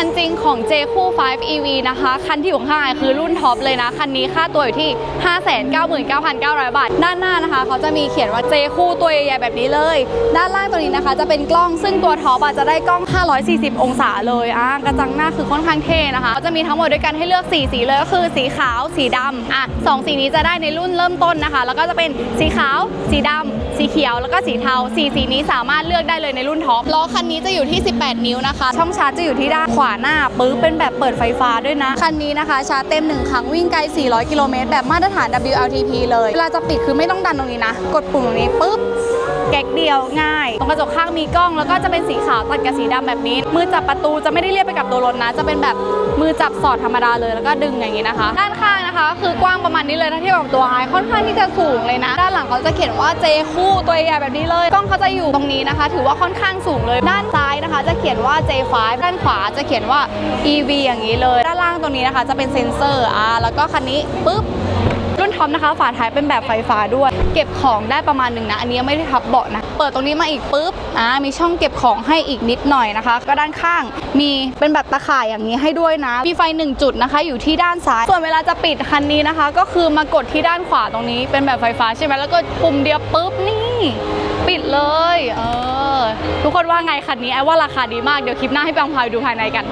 คันจริงของ J คู่5 EV นะคะ คันที่อยู่ข้างคือรุ่นท็อปเลยนะ คันนี้ค่าตัวอยู่ที่ 599,900 บาท ด้านหน้านะคะ เขาจะมีเขียนว่า J คู่ตัวใหญ่ๆแบบนี้เลย ด้านล่างตัวนี้นะคะ จะเป็นกล้องซึ่งตัวท็อปอะจะได้กล้อง 540 องศาเลยอะกระจังหน้าคือค่อนข้างเท่นะคะเขาจะมีทั้งหมดด้วยกันให้เลือก 4 สีเลยก็คือสีขาวสีดำอะสองสีนี้จะได้ในรุ่นเริ่มต้นนะคะ แล้วก็จะเป็นสีขาว สีดำสีเขียวแล้วก็สีเทาสีสีนี้สามารถเลือกได้เลยในรุ่นท็อปล้อคันนี้จะอยู่ที่ 18 นิ้วนะคะ ช่องชาร์จจะอยู่ที่ด้านขวาหน้าปึ๊บเป็นแบบเปิดไฟฟ้าด้วยนะ คันนี้นะคะ ชาร์จเต็ม 1 ครั้งวิ่งไกล 400 กิโลเมตรแบบมาตรฐาน WLTP เลย เวลาจะปิดคือไม่ต้องดันตรงนี้นะ กดปุ่มตรงนี้ปึ๊บ แก๊กเดียวง่าย ตรงกระจกข้างมีกล้อง แล้วก็จะเป็นสีขาวตัดกับสีดำแบบนี้ มือจับประตูจะไม่ได้เรียบไปกับตัวรถนะ จะเป็นแบบมือจับสอดธรรมดาเลยแล้วก็ดึงอย่างนี้นะคะ ด้านข้างนะคะ คือกว้างประมาณนี้เลยถ้าเทียบกับตัวไฮค่อนข้างที่จะสูงเลยนะ ด้านหลังเขาจะเขียนว่า J คู่ตัวใหญ่แบบนี้เลยกล้องเขาจะอยู่ตรงนี้นะคะ ถือว่าค่อนข้างสูงเลย ด้านซ้ายนะคะ จะเขียนว่า J5 ด้านขวาจะเขียนว่า EV อย่างนี้เลย ด้านล่างตรงนี้นะคะ จะเป็นเซ็นเซอร์อ่าแล้วก็คันนี้ปึ๊บ ท็อปนะคะ ฝาท้ายเป็นแบบไฟฟ้าด้วย เก็บของได้ประมาณหนึ่งนะ อันนี้ไม่ได้ทับเบาะนะ เปิดตรงนี้มาอีกปุ๊บอ่ามีช่องเก็บของให้อีกนิดหน่อยนะคะ ก็ด้านข้างมีเป็นแบบตะข่ายอย่างนี้ให้ด้วยนะ มีไฟหนึ่งจุดนะคะ อยู่ที่ด้านซ้าย ส่วนเวลาจะปิดคันนี้นะคะ ก็คือมากดที่ด้านขวาตรงนี้เป็นแบบไฟฟ้าใช่ไหมแล้วก็ปุ่มเดียวปุ๊บนี่ปิดเลย เออ ทุกคนว่าไงคันนี้ไอ้ว่าราคาดีมาก เดี๋ยวคลิปหน้าให้ปังพาไปดูภายในกัน